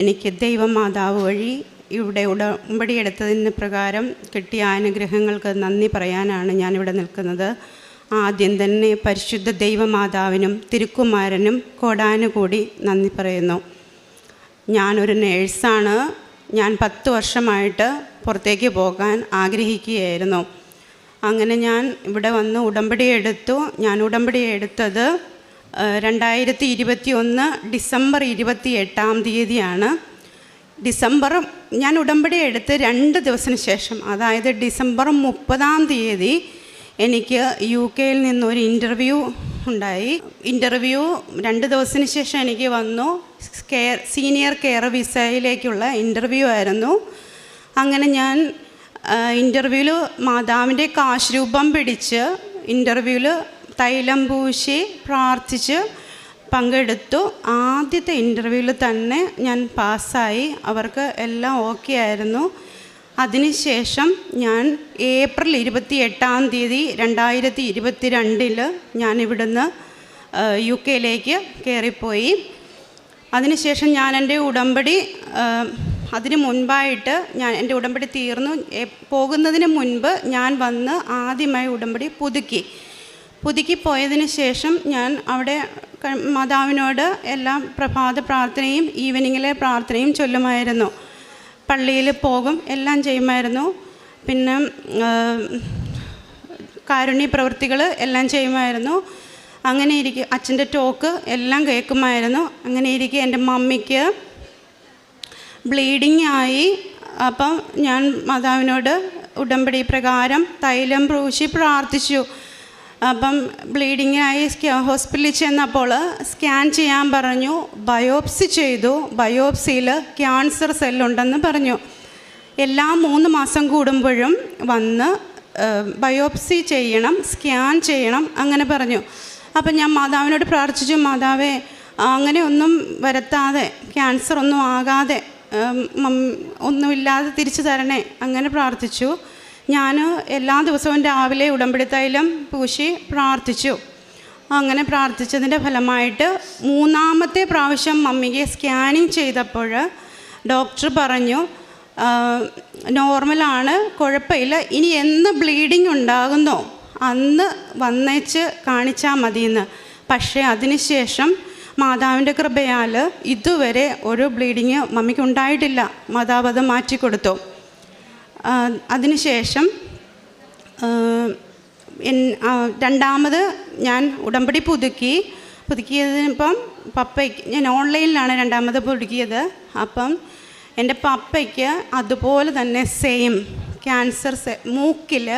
എനിക്ക് ദൈവമാതാവ് വഴി ഇവിടെ ഉടമ്പടി എടുത്തതിന് പ്രകാരം കിട്ടിയ അനുഗ്രഹങ്ങൾക്ക് നന്ദി പറയാനാണ് ഞാനിവിടെ നിൽക്കുന്നത്. ആദ്യം തന്നെ പരിശുദ്ധ ദൈവമാതാവിനും തിരുക്കുമാരനും കോടാനുകൂടി നന്ദി പറയുന്നു. ഞാനൊരു നേഴ്സാണ്. ഞാൻ പത്ത് വർഷമായിട്ട് പുറത്തേക്ക് പോകാൻ ആഗ്രഹിക്കുകയായിരുന്നു. അങ്ങനെ ഞാൻ ഇവിടെ വന്ന് ഉടമ്പടി എടുത്തു. ഞാൻ ഉടമ്പടി എടുത്തത് രണ്ടായിരത്തി ഇരുപത്തി ഒന്ന് ഡിസംബർ ഇരുപത്തി എട്ടാം തീയതിയാണ്. ഡിസംബർ ഞാൻ ഉടമ്പടി എടുത്ത് രണ്ട് ദിവസത്തിന് ശേഷം അതായത് ഡിസംബർ മുപ്പതാം തീയതി എനിക്ക് യു കെയിൽ നിന്നൊരു ഇന്റർവ്യൂ ഉണ്ടായി. ഇന്റർവ്യൂ രണ്ട് ദിവസത്തിന് ശേഷം എനിക്ക് വന്നു. കെയർ സീനിയർ കെയർ വിസയിലേക്കുള്ള ഇന്റർവ്യൂ ആയിരുന്നു. അങ്ങനെ ഞാൻ ഇന്റർവ്യൂവിൽ മാതാവിന്റെ കാശ് രൂപം പിടിച്ച് ഇന്റർവ്യൂവിൽ തൈലം പൂശി പ്രാർത്ഥിച്ച് പങ്കെടുത്തു. ആദ്യത്തെ ഇന്റർവ്യൂവിൽ തന്നെ ഞാൻ പാസ്സായി. അവർക്ക് എല്ലാം ഓക്കെ ആയിരുന്നു. അതിനുശേഷം ഞാൻ ഏപ്രിൽ ഇരുപത്തി എട്ടാം തീയതി രണ്ടായിരത്തി ഇരുപത്തി രണ്ടിൽ ഞാൻ ഇവിടുന്ന് യു കെയിലേക്ക് കയറിപ്പോയി അതിനുശേഷം ഞാൻ എന്റെ ഉടമ്പടി അതിന് മുൻപായിട്ട് ഞാൻ എന്റെ ഉടമ്പടി തീർന്നു. പോകുന്നതിന് മുൻപ് ഞാൻ വന്ന് ആദ്യമായി ഉടമ്പടി പുതുക്കി. പുതുക്കി പോയതിന് ശേഷം ഞാൻ അവിടെ മാതാവിനോട് എല്ലാ പ്രഭാത പ്രാർത്ഥനയും ഈവനിങ്ങിലെ പ്രാർത്ഥനയും ചൊല്ലുമായിരുന്നു. പള്ളിയിൽ പോകും എല്ലാം ചെയ്യുമായിരുന്നു. പിന്നെ കാരുണ്യ പ്രവൃത്തികൾ എല്ലാം ചെയ്യുമായിരുന്നു. അങ്ങനെ ഇരിക്കും അച്ഛന്റെ ടോക്ക് എല്ലാം കേൾക്കുമായിരുന്നു. അങ്ങനെ ഇരിക്കെ എന്റെ മമ്മിക്ക് ബ്ലീഡിങ് ആയി. അപ്പം ഞാൻ മാതാവിനോട് ഉടമ്പടി പ്രകാരം തൈലം പൂശി പ്രാർത്ഥിച്ചു. അപ്പം ബ്ലീഡിങ് ആയി ഹോസ്പിറ്റലിൽ ചെന്നപ്പോൾ സ്കാൻ ചെയ്യാൻ പറഞ്ഞു ബയോപ്സി ചെയ്തു ബയോപ്സിയിൽ ക്യാൻസർ സെല്ലുണ്ടെന്ന് പറഞ്ഞു. എല്ലാ മൂന്ന് മാസം കൂടുമ്പോഴും വന്ന് ബയോപ്സി ചെയ്യണം സ്കാൻ ചെയ്യണം അങ്ങനെ പറഞ്ഞു. അപ്പം ഞാൻ മാതാവിനോട് പ്രാർത്ഥിച്ചു മാതാവേ അങ്ങനെയൊന്നും വരുത്താതെ ക്യാൻസർ ഒന്നും ആകാതെ ഒന്നുമില്ലാതെ തിരിച്ചു തരണേ അങ്ങനെ പ്രാർത്ഥിച്ചു. ഞാൻ എല്ലാ ദിവസവും രാവിലെ ഉടമ്പടി പൂശി പ്രാർത്ഥിച്ചു. അങ്ങനെ പ്രാർത്ഥിച്ചതിന്റെ ഫലമായിട്ട് മൂന്നാമത്തെ പ്രാവശ്യം മമ്മിക്ക് സ്കാനിങ് ചെയ്തപ്പോൾ ഡോക്ടർ പറഞ്ഞു നോർമലാണ് കുഴപ്പമില്ല ഇനി എന്ന് ബ്ലീഡിങ് ഉണ്ടാകുന്നോ അന്ന് വന്നേച്ച് കാണിച്ചാൽ മതിയെന്ന്. പക്ഷേ അതിനുശേഷം മാതാവിന്റെ കൃപയാൽ ഇതുവരെ ഒരു ബ്ലീഡിങ് മമ്മിക്ക് ഉണ്ടായിട്ടില്ല. മാതാവ് അത് മാറ്റിക്കൊടുത്തു. അതിനുശേഷം രണ്ടാമത് ഞാൻ ഉടമ്പടി പുതുക്കി. പുതുക്കിയതിനിപ്പം പപ്പയ്ക്ക് ഞാൻ ഓൺലൈനിലാണ് രണ്ടാമത് പുതുക്കിയത്. അപ്പം എന്റെ പപ്പയ്ക്ക് അതുപോലെ തന്നെ സെയിം ക്യാൻസർ സെ മൂക്കിൽ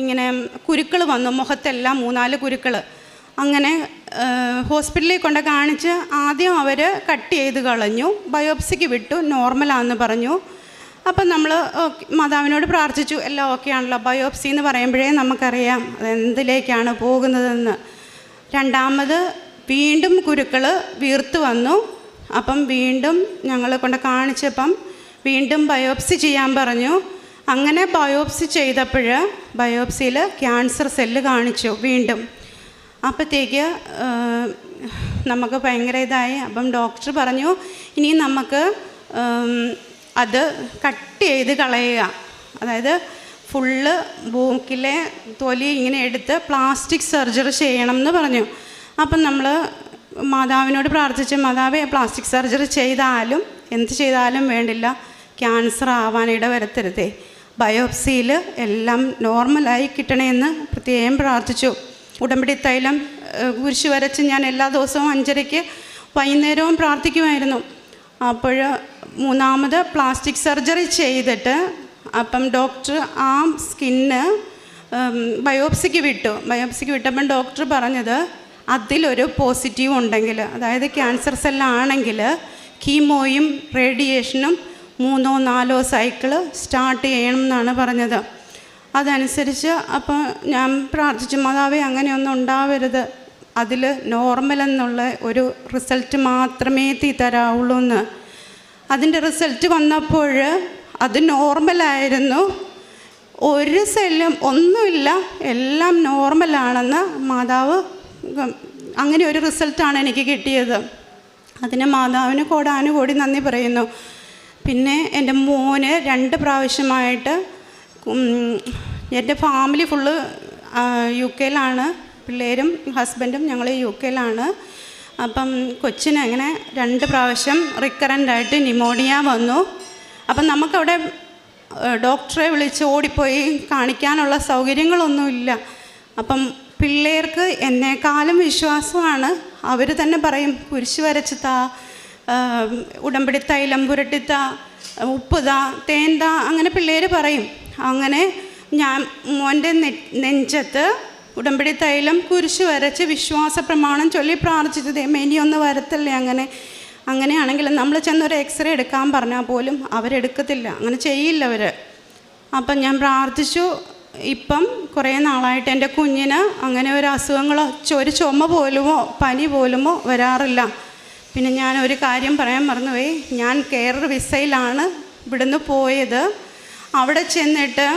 ഇങ്ങനെ കുരുക്കൾ വന്നു മുഖത്തെല്ലാം മൂന്നാൽ കുരുക്കൾ അങ്ങനെ ഹോസ്പിറ്റലിൽ കൊണ്ട് കാണിച്ച് ആദ്യം അവർ കട്ട് ചെയ്ത് കളഞ്ഞു ബയോപ്സിക്ക് വിട്ടു നോർമലാണെന്ന് പറഞ്ഞു. അപ്പം നമ്മൾ മാതാവിനോട് പ്രാർത്ഥിച്ചു എല്ലാം ഓക്കെ ആണല്ലോ ബയോപ്സി എന്ന് പറയുമ്പോഴേ നമുക്കറിയാം എന്തിലേക്കാണ് പോകുന്നതെന്ന്. രണ്ടാമത് വീണ്ടും കുരുക്കൾ വീർത്ത് വന്നു. അപ്പം വീണ്ടും ഞങ്ങൾ കൊണ്ട് കാണിച്ചപ്പം വീണ്ടും ബയോപ്സി ചെയ്യാൻ പറഞ്ഞു. അങ്ങനെ ബയോപ്സി ചെയ്തപ്പോൾ ബയോപ്സിയിൽ ക്യാൻസർ സെല്ല് കാണിച്ചു വീണ്ടും. അപ്പോഴത്തേക്ക് നമുക്ക് ഭയങ്കര ഇതായി. അപ്പം ഡോക്ടർ പറഞ്ഞു ഇനി നമുക്ക് അത് കട്ട് ചെയ്ത് കളയുക. അതായത് ഫുള്ള് മൂക്കിലെ തൊലി ഇങ്ങനെ എടുത്ത് പ്ലാസ്റ്റിക് സർജറി ചെയ്യണം എന്ന് പറഞ്ഞു. അപ്പം നമ്മൾ മാതാവിനോട് പ്രാർത്ഥിച്ച് മാതാവെ പ്ലാസ്റ്റിക് സർജറി ചെയ്താലും എന്ത് ചെയ്താലും വേണ്ടില്ല ക്യാൻസർ ആവാൻ ഇടവരുത്തരുതേ. ബയോപ്സിയിൽ എല്ലാം നോർമലായി കിട്ടണമെന്ന് പ്രത്യേകം പ്രാർത്ഥിച്ചു. ഉടമ്പടി തൈലം കുരിശ് വരച്ച് ഞാൻ എല്ലാ ദിവസവും അഞ്ചരയ്ക്ക് വൈകുന്നേരവും പ്രാർത്ഥിക്കുമായിരുന്നു. അപ്പോൾ മൂന്നാമത് പ്ലാസ്റ്റിക് സർജറി ചെയ്തിട്ട് അപ്പം ഡോക്ടർ ആ സ്കിന്ന് ബയോപ്സിക്ക് വിട്ടു. ബയോപ്സിക്ക് വിട്ടപ്പം ഡോക്ടർ പറഞ്ഞത് അതിലൊരു പോസിറ്റീവ് ഉണ്ടെങ്കിൽ അതായത് ക്യാൻസർ സെല്ലാണെങ്കിൽ കീമോയും റേഡിയേഷനും മൂന്നോ നാലോ സൈക്കിൾ സ്റ്റാർട്ട് ചെയ്യണം എന്നാണ് പറഞ്ഞത്. അതനുസരിച്ച് അപ്പോൾ ഞാൻ പ്രാർത്ഥിച്ചു മാതാവേ അങ്ങനെയൊന്നും ഉണ്ടാവരുത്. അതിൽ നോർമൽ എന്നുള്ള ഒരു റിസൾട്ട് മാത്രമേ തീ തരാവുള്ളൂ എന്ന് അതിന്റെ റിസൾട്ട് വന്നപ്പോൾ അത് നോർമലായിരുന്നു. ഒരു സെല്ലും ഒന്നുമില്ല. എല്ലാം നോർമലാണെന്ന് മാതാവ് അങ്ങനെ ഒരു റിസൾട്ടാണ് എനിക്ക് കിട്ടിയത്. അതിന് മാതാവിന് കോടാനുകോടി നന്ദി പറയുന്നു. പിന്നെ എന്റെ മോന് രണ്ട് പ്രാവശ്യമായിട്ട് എന്റെ ഫാമിലി ഫുള്ള് യു കെയിലാണ്. പിള്ളേരും ഹസ്ബൻഡും ഞങ്ങൾ യു കെയിലാണ്. അപ്പം കൊച്ചിന് അങ്ങനെ രണ്ട് പ്രാവശ്യം റിക്കറന്റായിട്ട് ന്യൂമോണിയ വന്നു. അപ്പം നമുക്കവിടെ ഡോക്ടറെ വിളിച്ച് ഓടിപ്പോയി കാണിക്കാനുള്ള സൗകര്യങ്ങളൊന്നുമില്ല. അപ്പം പിള്ളേർക്ക് എന്നേക്കാളും വിശ്വാസമാണ്. അവർ തന്നെ പറയും കുരിശ് വരച്ച് താ ആഹ് ഉടമ്പടി തൈലം പുരട്ടിത്ത ഉപ്പുത തേന്ത അങ്ങനെ പിള്ളേർ പറയും. അങ്ങനെ ഞാൻ മോന്റെ നെഞ്ചത്ത് ഉടമ്പടി തൈലം കുരിശ് വരച്ച് വിശ്വാസ പ്രമാണം ചൊല്ലി പ്രാർത്ഥിച്ചത് ഇനിയൊന്ന് വരത്തല്ലേ? അങ്ങനെ അങ്ങനെയാണെങ്കിൽ നമ്മൾ ചെന്നൊരു എക്സ്റേ എടുക്കാൻ പറഞ്ഞാൽ പോലും അവരെടുക്കത്തില്ല. അങ്ങനെ ചെയ്യില്ല അവർ അപ്പം ഞാൻ പ്രാർത്ഥിച്ചു. ഇപ്പം കുറേ നാളായിട്ട് എന്റെ കുഞ്ഞിന് അങ്ങനെ ഒരു അസുഖങ്ങളോ ഒരു ചുമ പോലുമോ പനി പോലുമോ വരാറില്ല. പിന്നെ ഞാൻ ഒരു കാര്യം പറയാൻ മറന്നുപോയി. ഞാൻ കെയർ വിസയിലാണ് ഇവിടുന്ന് പോയത്. അവിടെ ചെന്നിട്ട്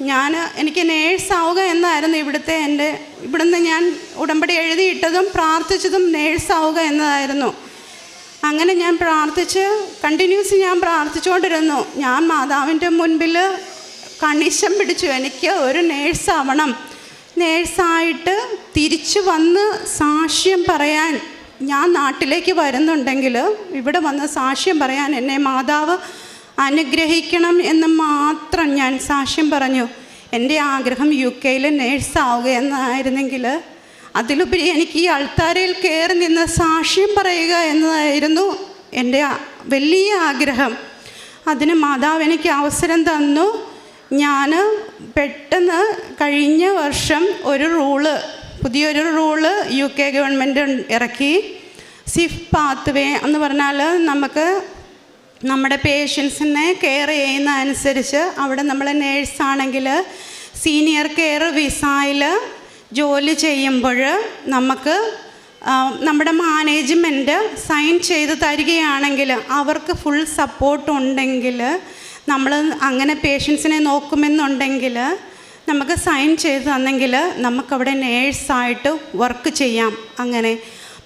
ഞാൻ എനിക്ക് നേഴ്സാവുക എന്നായിരുന്നു ഇവിടുത്തെ എന്റെ ഇവിടുന്ന് ഞാൻ ഉടമ്പടി എഴുതിയിട്ടതും പ്രാർത്ഥിച്ചതും നേഴ്സാവുക എന്നതായിരുന്നു. അങ്ങനെ ഞാൻ പ്രാർത്ഥിച്ച് കണ്ടിന്യൂസ് ഞാൻ പ്രാർത്ഥിച്ചുകൊണ്ടിരുന്നു. ഞാൻ മാതാവിന്റെ മുൻപിൽ കണിശം പിടിച്ചു എനിക്ക് ഒരു നേഴ്സാവണം നേഴ്സായിട്ട് തിരിച്ചു വന്ന് സാക്ഷ്യം പറയാൻ ഞാൻ നാട്ടിലേക്ക് വരുന്നുണ്ടെങ്കിൽ ഇവിടെ വന്ന് സാക്ഷ്യം പറയാൻ എന്നെ മാതാവ് അനുഗ്രഹിക്കണം എന്ന് മാത്രം ഞാൻ സാക്ഷ്യം പറഞ്ഞു. എന്റെ ആഗ്രഹം യു കെയിൽ നേഴ്സാവുക എന്നായിരുന്നെങ്കിൽ അതിലുപരി എനിക്ക് ഈ അൾത്താരയിൽ കയറി നിന്ന് സാക്ഷ്യം പറയുക എന്നതായിരുന്നു എന്റെ വലിയ ആഗ്രഹം. അതിന് മാതാവ് എനിക്ക് അവസരം തന്നു. ഞാൻ പെട്ടെന്ന് കഴിഞ്ഞ വർഷം ഒരു റൂൾ പുതിയൊരു റൂൾ യു കെ ഗവൺമെന്റ് ഇറക്കി. സിഫ് പാത്ത് വേ എന്ന് പറഞ്ഞാൽ നമുക്ക് നമ്മുടെ പേഷ്യൻസിനെ കെയർ ചെയ്യുന്ന അനുസരിച്ച് അവിടെ നമ്മൾ നേഴ്സാണെങ്കിൽ സീനിയർ കെയർ വിസായിൽ ജോലി ചെയ്യുമ്പോൾ നമുക്ക് നമ്മുടെ മാനേജ്മെന്റ് സൈൻ ചെയ്ത് തരികയാണെങ്കിൽ അവർക്ക് ഫുൾ സപ്പോർട്ട് ഉണ്ടെങ്കിൽ നമ്മൾ അങ്ങനെ പേഷ്യൻസിനെ നോക്കുമെന്നുണ്ടെങ്കിൽ നമുക്ക് സൈൻ ചെയ്ത് തന്നെങ്കിൽ നമുക്കവിടെ നേഴ്സായിട്ട് വർക്ക് ചെയ്യാം. അങ്ങനെ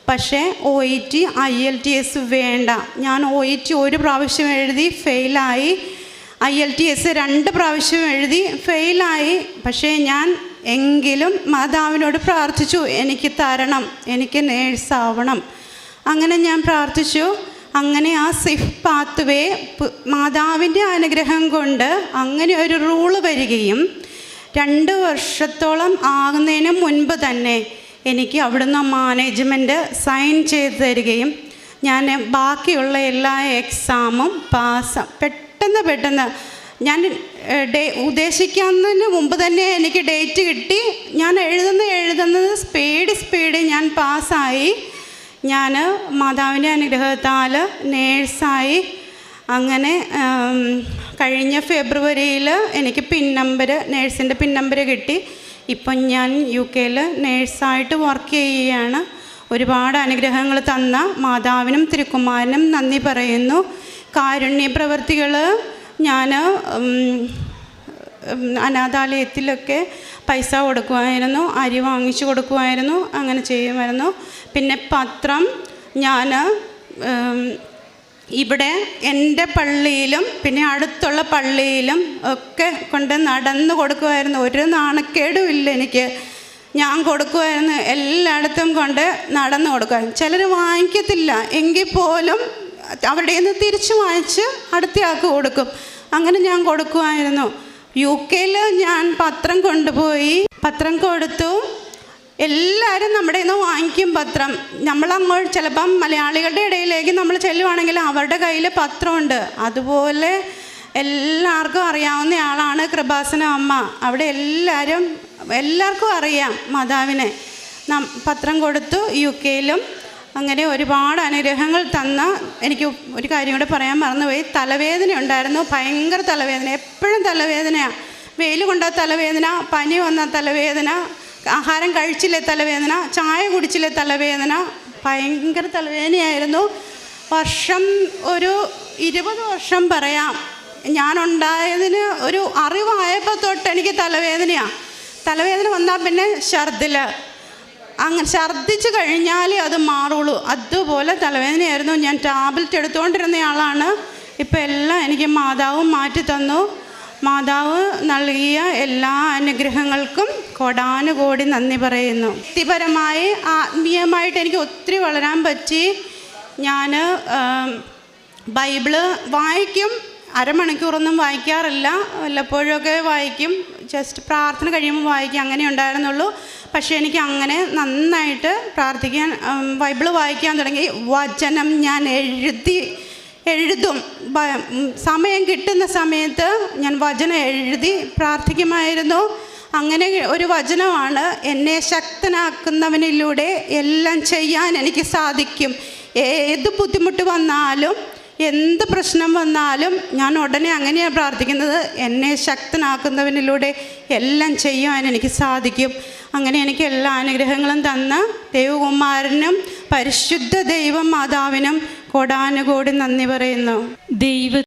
പക്ഷേ O E T I L T S വേണ്ട. ഞാൻ ഒ ഇ ടി ഒരു പ്രാവശ്യം എഴുതി ഫെയിലായി. ഐ എൽ ടി എസ് രണ്ട് പ്രാവശ്യം എഴുതി ഫെയിലായി. പക്ഷേ ഞാൻ എങ്കിലും മാതാവിനോട് പ്രാർത്ഥിച്ചു എനിക്ക് തരണം എനിക്ക് നേഴ്സാവണം. അങ്ങനെ ഞാൻ പ്രാർത്ഥിച്ചു. അങ്ങനെ ആ സിഫ് പാത്ത് വേ മാതാവിന്റെ അനുഗ്രഹം കൊണ്ട് അങ്ങനെ ഒരു റൂൾ വരികയും രണ്ട് വർഷത്തോളം ആകുന്നതിന് മുൻപ് തന്നെ എനിക്ക് അവിടുന്ന് മാനേജ്മെന്റ് സൈൻ ചെയ്ത് തരികയും ഞാൻ ബാക്കിയുള്ള എല്ലാ എക്സാമും പാസ് പെട്ടെന്ന് പെട്ടെന്ന് ഞാൻ ഡേ ഉദ്ദേശിക്കുന്നതിന് മുമ്പ് തന്നെ എനിക്ക് ഡേറ്റ് കിട്ടി. ഞാൻ എഴുതുന്ന എഴുതുന്നത് സ്പീഡ് സ്പീഡ് ഞാൻ പാസ്സായി ഞാൻ മാതാവിന്റെ അനുഗ്രഹത്താൽ നേഴ്സായി അങ്ങനെ കഴിഞ്ഞ ഫെബ്രുവരിയിൽ എനിക്ക് പിൻ നമ്പർ നേഴ്സിന്റെ പിൻ നമ്പർ കിട്ടി. ഇപ്പം ഞാൻ യു കെയിൽ നേഴ്സായിട്ട് വർക്ക് ചെയ്യുകയാണ് ഒരുപാട് അനുഗ്രഹങ്ങൾ തന്ന മാതാവിനും തിരുക്കുമാരനും നന്ദി പറയുന്നു. കാരുണ്യ പ്രവർത്തികൾ ഞാൻ അനാഥാലയത്തിലൊക്കെ പൈസ കൊടുക്കുമായിരുന്നു അരി വാങ്ങിച്ചു കൊടുക്കുമായിരുന്നു അങ്ങനെ ചെയ്യുമായിരുന്നു. പിന്നെ പത്രം ഞാൻ ഇവിടെ എന്റെ പള്ളിയിലും പിന്നെ അടുത്തുള്ള പള്ളിയിലും ഒക്കെ കൊണ്ട് നടന്നു കൊടുക്കുമായിരുന്നു. ഒരു നാണക്കേടും ഇല്ല എനിക്ക്. ഞാൻ കൊടുക്കുമായിരുന്നു. എല്ലായിടത്തും കൊണ്ട് നടന്നു കൊടുക്കുമായിരുന്നു. ചിലർ വാങ്ങിക്കത്തില്ല. എങ്കിൽ പോലും അവിടെ നിന്ന് തിരിച്ചു വാങ്ങിച്ച് അടുത്തയാൾക്ക് കൊടുക്കും. അങ്ങനെ ഞാൻ കൊടുക്കുമായിരുന്നു. യു കെയിൽ ഞാൻ പത്രം കൊണ്ടുപോയി. പത്രം കൊടുത്തു. എല്ലാവരും നമ്മുടെ നിന്ന് വാങ്ങിക്കും പത്രം. നമ്മളങ്ങോട്ട് ചിലപ്പം മലയാളികളുടെ ഇടയിലേക്ക് നമ്മൾ ചെല്ലുവാണെങ്കിൽ അവരുടെ കയ്യിൽ പത്രമുണ്ട്. അതുപോലെ എല്ലാവർക്കും അറിയാവുന്ന ആളാണ് കൃപാസന അമ്മ. അവിടെ എല്ലാവരും എല്ലാവർക്കും അറിയാം മാതാവിനെ. പത്രം കൊടുത്തു യു കെയിലും. അങ്ങനെ ഒരുപാട് അനുഗ്രഹങ്ങൾ തന്ന എനിക്ക് ഒരു കാര്യം കൂടെ പറയാൻ മറന്നുപോയി. തലവേദന ഉണ്ടായിരുന്നു ഭയങ്കര തലവേദന. എപ്പോഴും തലവേദനയാണ് വെയിൽ കൊണ്ട തലവേദന പനി വന്ന തലവേദന. ആഹാരം കഴിച്ചില്ലേ തലവേദന? ചായ കുടിച്ചില്ലേ തലവേദന? ഭയങ്കര തലവേദനയായിരുന്നു. വർഷം ഒരു ഇരുപത് വർഷം പറയാം. ഞാനുണ്ടായതിന് ഒരു അറിവായപ്പോൾ തൊട്ട് എനിക്ക് തലവേദനയാണ് തലവേദന വന്നാൽ പിന്നെ ഛർദിൽ അങ്ങനെ ഛർദ്ദിച്ചു കഴിഞ്ഞാലേ അത് മാറുള്ളൂ. അതുപോലെ തലവേദനയായിരുന്നു. ഞാൻ ടാബ്ലറ്റ് എടുത്തുകൊണ്ടിരുന്നയാളാണ് ഇപ്പോൾ എല്ലാം എനിക്ക് മാതാവും മാറ്റി തന്നു. മാതാവ് നൽകിയ എല്ലാ അനുഗ്രഹങ്ങൾക്കും കോടാനുകോടി നന്ദി പറയുന്നു. വ്യക്തിപരമായി ആത്മീയമായിട്ട് എനിക്ക് ഒത്തിരി വളരാൻ പറ്റി. ഞാൻ ബൈബിൾ വായിക്കും. അരമണിക്കൂറൊന്നും വായിക്കാറില്ല. വല്ലപ്പോഴൊക്കെ വായിക്കും. ജസ്റ്റ് പ്രാർത്ഥന കഴിയുമ്പോൾ വായിക്കും. അങ്ങനെ ഉണ്ടായിരുന്നുള്ളൂ. പക്ഷേ എനിക്ക് അങ്ങനെ നന്നായിട്ട് പ്രാർത്ഥിക്കാൻ ബൈബിൾ വായിക്കാൻ തുടങ്ങി. വചനം ഞാൻ എഴുതി എഴുതും. സമയം കിട്ടുന്ന സമയത്ത് ഞാൻ വചനം എഴുതി പ്രാർത്ഥിക്കുമായിരുന്നു. അങ്ങനെ ഒരു വചനമാണ് എന്നെ ശക്തനാക്കുന്നവനിലൂടെ എല്ലാം ചെയ്യാൻ എനിക്ക് സാധിക്കും. ഏത് ബുദ്ധിമുട്ട് വന്നാലും എന്ത് പ്രശ്നം വന്നാലും ഞാൻ ഉടനെ അങ്ങനെയാണ് പ്രാർത്ഥിക്കുന്നത്. എന്നെ ശക്തനാക്കുന്നവനിലൂടെ എല്ലാം ചെയ്യുവാൻ എനിക്ക് സാധിക്കും. അങ്ങനെ എനിക്ക് എല്ലാ അനുഗ്രഹങ്ങളും തന്ന ദൈവകുമാരനും പരിശുദ്ധ ദൈവം മാതാവിനും കോടാനുകോടി നന്ദി പറയുന്നു. ദൈവ